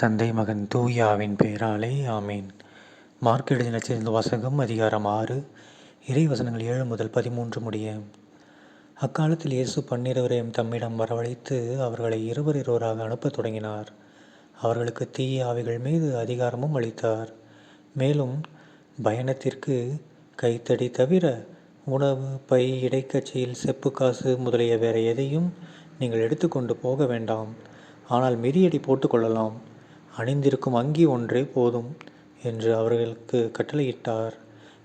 தந்தை மகன் தூயாவின் பெயராலே ஆமேன். மார்க் எழுதின சேர்ந்த வசகம் அதிகாரம் ஆறு இறை வசனங்கள் ஏழு முதல் பதிமூன்று முடிய. அக்காலத்தில் இயேசு பன்னிருவரையும் தம்மிடம் வரவழைத்து அவர்களை இருவர் இருவராக அனுப்பத் தொடங்கினார். அவர்களுக்கு தீய ஆவிகள் மீது அதிகாரமும் அளித்தார். மேலும் பயணத்திற்கு கைத்தடி தவிர உணவு பை இடைக்கட்சியில் செப்பு காசு முதலிய வேற எதையும் நீங்கள் எடுத்துக்கொண்டு போக வேண்டாம். ஆனால் மிதியடி போட்டுக்கொள்ளலாம் அணிந்திருக்கும் அங்கி ஒன்றே போதும் என்று அவர்களுக்கு கட்டளையிட்டார்.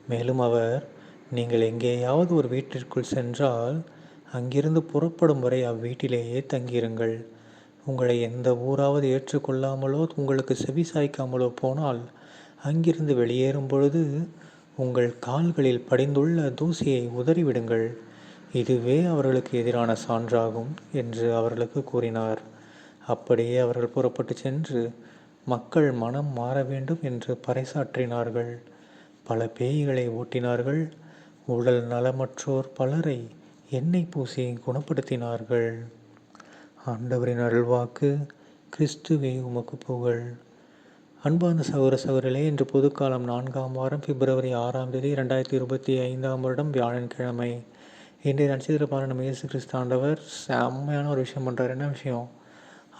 மேலும் அவர் நீங்கள் எங்கேயாவது ஒரு வீட்டிற்குள் சென்றால் அங்கிருந்து புறப்படும் வரை அவ்வீட்டிலேயே தங்கியிருங்கள். உங்களை எந்த ஊராவது ஏற்றுக்கொள்ளாமலோ உங்களுக்கு செவி சாய்க்காமலோ போனால் அங்கிருந்து வெளியேறும் பொழுது உங்கள் கால்களில் படிந்துள்ள தூசியை உதறிவிடுங்கள். இதுவே அவர்களுக்கு எதிரான சான்றாகும் என்று அவர்களுக்கு கூறினார். அப்படியே அவர்கள் புறப்பட்டு சென்று மக்கள் மனம் மாற வேண்டும் என்று பறைசாற்றினார்கள். பல பேய்களை ஓட்டினார்கள். உடல் நலமற்றோர் பலரை எண்ணெய் பூசி குணப்படுத்தினார்கள். ஆண்டவரின் அருள்வாக்கு கிறிஸ்துவே உமக்கு புகழ். அன்பான சகோர சகோரிலே இன்று பொதுக்காலம் நான்காம் வாரம் பிப்ரவரி ஆறாம் தேதி ரெண்டாயிரத்தி இருபத்தி ஐந்தாம் வருடம் வியாழன்கிழமை இன்றைய நட்சத்திர பாரணம் இயேசு கிறிஸ்தாண்டவர் செம்மையான ஒரு விஷயம் பண்ணுறார் என்ன விஷயம்?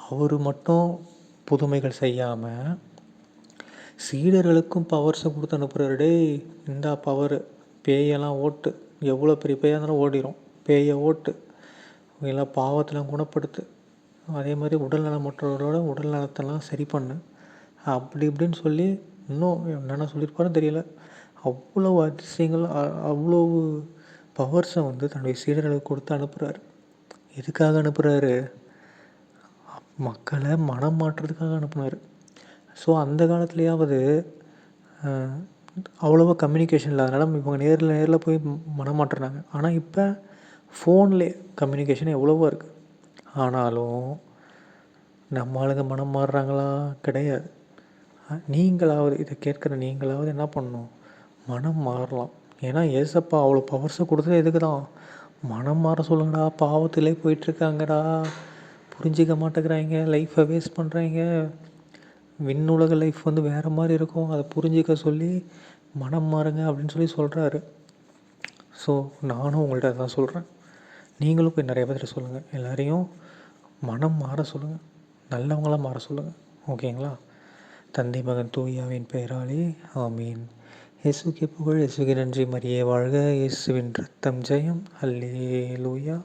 அவர் மட்டும் புதுமைகள் செய்யாமல் சீடர்களுக்கும் பவர்ஸை கொடுத்து அனுப்புகிறாரு டேய் இந்தா பவர் பேயெல்லாம் ஓட்டு. எவ்வளோ பெரிய பேயாக இருந்தாலும் ஓடிடும் பேயை ஓட்டு. எல்லாம் பாவத்தெல்லாம் குணப்படுத்து. அதே மாதிரி உடல் மற்றவர்களோட உடல் நலத்தெல்லாம் சரி பண்ணு. அப்படி இப்படின்னு சொல்லி இன்னும் என்னென்ன சொல்லியிருப்பாருன்னு தெரியல. அவ்வளோ அதிசயங்கள் அவ்வளோ பவர்ஸை வந்து தன்னுடைய சீடர்களுக்கு கொடுத்து அனுப்புகிறாரு எதுக்காக அனுப்புகிறாரு மக்களை மனம் மாற்றுறதுக்காக அனுப்புனார். ஸோ அந்த காலத்துலேயாவது அவ்வளோவா கம்யூனிகேஷன் இல்லாதனால இவங்க நேரில் நேரில் போய் மனம் மாற்றுறாங்க ஆனால் இப்போ ஃபோன்லே கம்யூனிகேஷன் எவ்வளவோ இருக்குது ஆனாலும் நம்ம ஆளுங்க மனம் மாறுறாங்களா? கிடையாது. நீங்களாவது இதை கேட்குற நீங்களாவது என்ன பண்ணணும்? மனம் மாறலாம். ஏன்னா ஏசப்பா அவ்வளோ பவர்ஸை கொடுத்தது எதுக்கு தான் மனம் மாற சொல்லுங்கடா பாவத்திலே போயிட்டுருக்காங்கடா புரிஞ்சிக்க மாட்டேங்கிறாங்க லைஃப்பை வேஸ்ட் பண்ணுறாங்க விண்ணுலக லைஃப் வந்து வேறு மாதிரி இருக்கும். அதை புரிஞ்சிக்க சொல்லி மனம் மாறுங்க அப்படின்னு சொல்லி சொல்கிறாரு ஸோ நானும் உங்கள்கிட்ட தான் சொல்கிறேன் நீங்களும் போய் நிறைய பேர்கிட்ட சொல்லுங்கள் எல்லோரையும் மனம் மாற சொல்லுங்கள் நல்லவங்களாம் மாற சொல்லுங்கள் ஓகேங்களா தந்தை மகன் தூயாவின் பெயராலே ஆமீன். இயேசுக்கு புகழ் இயேசுக்கு நன்றி. மரியே வாழ்க. இயேசுவின் ரத்தம் ஜெயம். அல்லே லூயா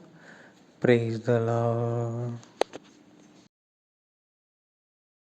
பிரேஸ் தலா